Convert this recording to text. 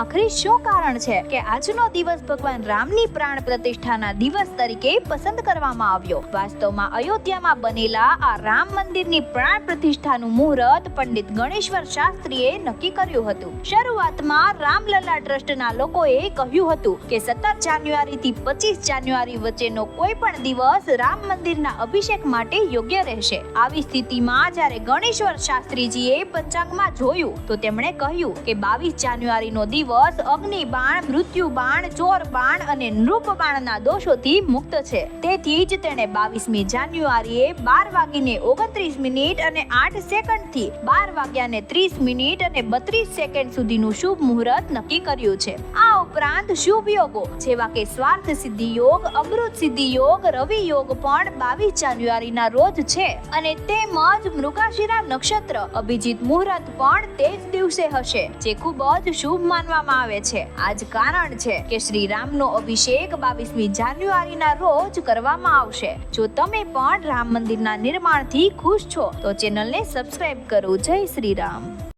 આખરે શું કારણ છે કે આજનો દિવસ ભગવાન રામની પ્રાણ પ્રતિષ્ઠાના દિવસ તરીકે પસંદ કરવામાં આવ્યો? વાસ્તવમાં અયોધ્યામાં બનેલા આ રામ મંદિરની પ્રાણ પ્રતિષ્ઠાનું મુહૂર્ત પંડિત ગણેશ્વર શાસ્ત્રીએ નક્કી કર્યું હતું. શરૂઆતમાં રામલલા ટ્રસ્ટના લોકોએ કહ્યું હતું કે સત્તર જાન્યુઆરી થી પચીસ જાન્યુઆરી વચ્ચેનો કોઈ પણ દિવસ રામ મંદિરના અભિષેક માટે યોગ્ય રહેશે. આવી સ્થિતિમાં જ્યારે ગણેશ્વર શાસ્ત્રીજીએ પંચાંગમાં જોયું, તો તેમણે કહ્યું કે બાવીસ જાન્યુઆરીનો દિવસ અગ્નિ બાણ મૃત્યુ બાણ ચોર બાણ અને નૃપ બાણના દોષોથી મુક્ત છે. તેથી જ તેણે બાવીસમી જાન્યુઆરીએ બાર વાગીને ઓગણત્રીસ મિનિટ અને આઠ સેકન્ડથી બાર વાગ્યાને ત્રીસ મિનિટ અને બત્રીસ સેકન્ડ સુધીનું શુભ મુહૂર્ત નક્કી કર્યું છે. આ ઉપરાંત શુભ યોગો જેવા કે સ્વાર્થ સિદ્ધિ યોગ, અમૃત સિદ્ધિ યોગ, રવિ યોગ પણ બાવીસ જાન્યુઆરીના રોજ છે. અને તેમજ મૃગાશિરા નક્ષત્ર અભિજીત મુહૂર્ત પણ તે જ દિવસે હશે, જે ખૂબ જ શુભ માનવામાં આવે છે. આ જ કારણ છે કે શ્રી રામનો અભિષેક બાવીસમી જાન્યુઆરીના રોજ કરવામાં આવશે. જો તમે પણ રામ મંદિરના નિર્માણથી ખુશ છો, તો ચેનલને સબસ્ક્રાઇબ કરો. જય શ્રી રામ